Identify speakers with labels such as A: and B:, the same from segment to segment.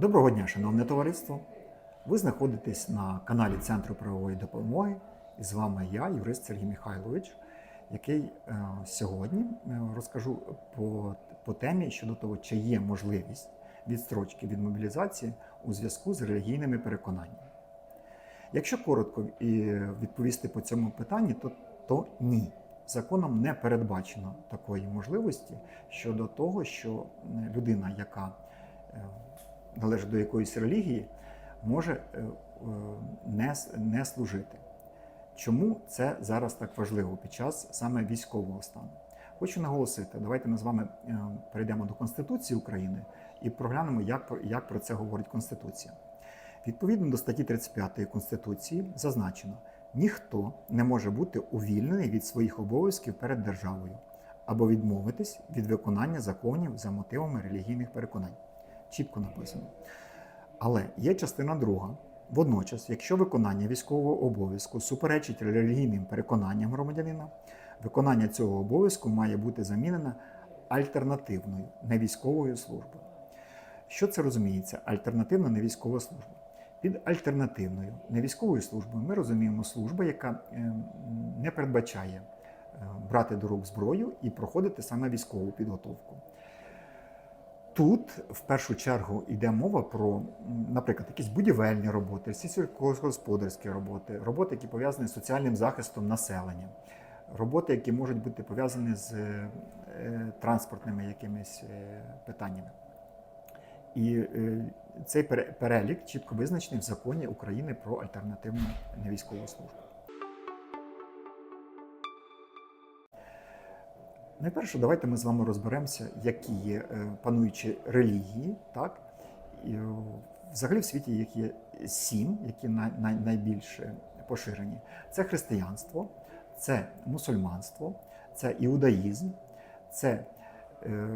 A: Доброго дня, шановне товариство. Ви знаходитесь на каналі Центру правової допомоги. І з вами я, юрист Сергій Михайлович, який е, сьогодні е, розкажу по, по темі щодо того, чи є можливість відстрочки від мобілізації у зв'язку з релігійними переконаннями. Якщо коротко і відповісти по цьому питанню, то, то ні. Законом не передбачено такої можливості щодо того, що людина, яка е, належить до якоїсь релігії, може е, е, не, не служити. Чому це зараз так важливо під час саме військового стану? Хочу наголосити, давайте ми з вами е, перейдемо до Конституції України і проглянемо, як, як про це говорить Конституція. Відповідно до статті 35 Конституції зазначено, ніхто не може бути увільнений від своїх обов'язків перед державою або відмовитись від виконання законів за мотивами релігійних переконань. Чітко написано. Але є частина друга. Водночас, якщо виконання військового обов'язку суперечить релігійним переконанням громадянина, виконання цього обов'язку має бути замінено альтернативною невійськовою службою. Що це розуміється? Альтернативна невійськова служба. Під альтернативною невійськовою службою ми розуміємо службу, яка е, не передбачає е, брати до рук зброю і проходити саме військову підготовку. Тут в першу чергу йде мова про, наприклад, якісь будівельні роботи, сільськогосподарські роботи, роботи, які пов'язані з соціальним захистом населення, роботи, які можуть бути пов'язані з е, транспортними якимись е, питаннями. І е, цей перелік чітко визначений в законі України про альтернативну невійськову службу. Найперше, давайте ми з вами розберемося, які є е, пануючі релігії, так? І, е, взагалі в світі їх є сім, які най, най, найбільш е, поширені. Це християнство, це мусульманство, це іудаїзм, це, е,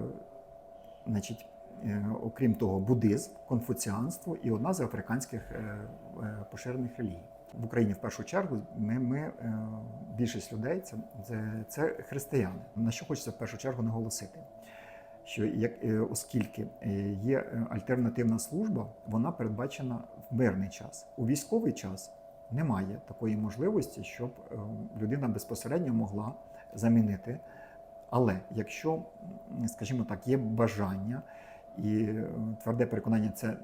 A: значить, е, окрім того, буддизм, конфуціанство і одна з африканських е, е, поширених релігій. В Україні в першу чергу ми, ми е, більшість людей це, це, це християни. На що хочеться в першу чергу наголосити? Що як, е, оскільки е, є альтернативна служба, вона передбачена в мирний час. У військовий час немає такої можливості, щоб людина безпосередньо могла замінити. Але якщо, скажімо так, є бажання і е, тверде переконання це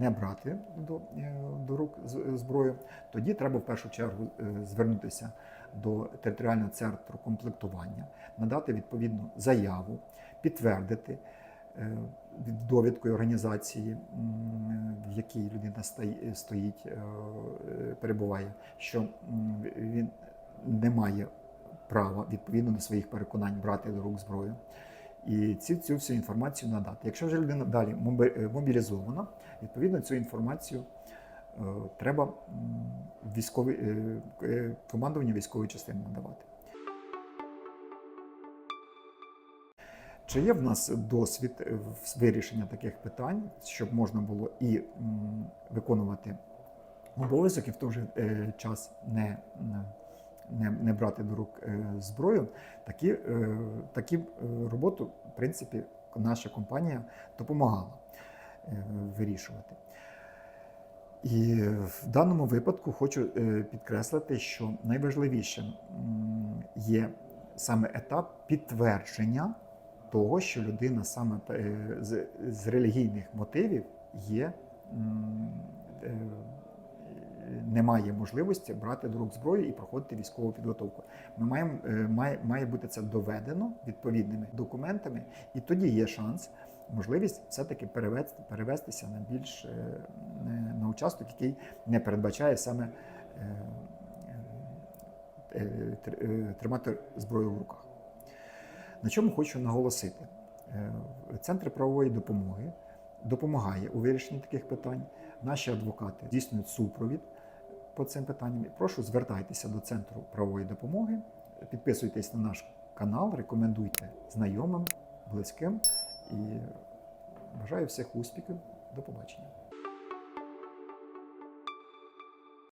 A: не, брати до, е, до рук зброю, тоді треба в першу чергу е, звернутися до територіального центру комплектування, надати відповідну заяву, підтвердити від- довідкою організації, в якій людина стоїть, перебуває, що він не має права відповідно до своїх переконань брати до рук зброю. І цю, цю всю інформацію надати. Якщо вже людина далі е, мобілізована, відповідно цю інформацію е, треба м, військовий, е, е, командування військової частини надавати. Чи є в нас досвід е, вирішення таких питань, щоб можна було і виконувати обов'язок, і в той же час не, не, не брати до рук е, зброю? Такі, е, такі е, роботу, в принципі, наша компанія допомагала вирішувати. І в даному випадку хочу підкреслити, що найважливішим є саме етап підтвердження того, що людина саме з релігійних мотивів є, м, е, не має можливості брати до рук зброю і проходити військову підготовку. Ми маємо, е, має, має бути це доведено відповідними документами, і тоді є шанс, можливість все-таки перевести, перевестися на більш е, е, на участок, який не передбачає саме тр- тримати зброю в руках. На чому хочу наголосити? Центр правової допомоги допомагає у вирішенні таких питань. Наші адвокати здійснюють супровід по цим питанням. І Прошу звертайтеся до Центру правової допомоги, підписуйтесь на наш канал, рекомендуйте знайомим, близьким і бажаю всіх успіхів. До побачення.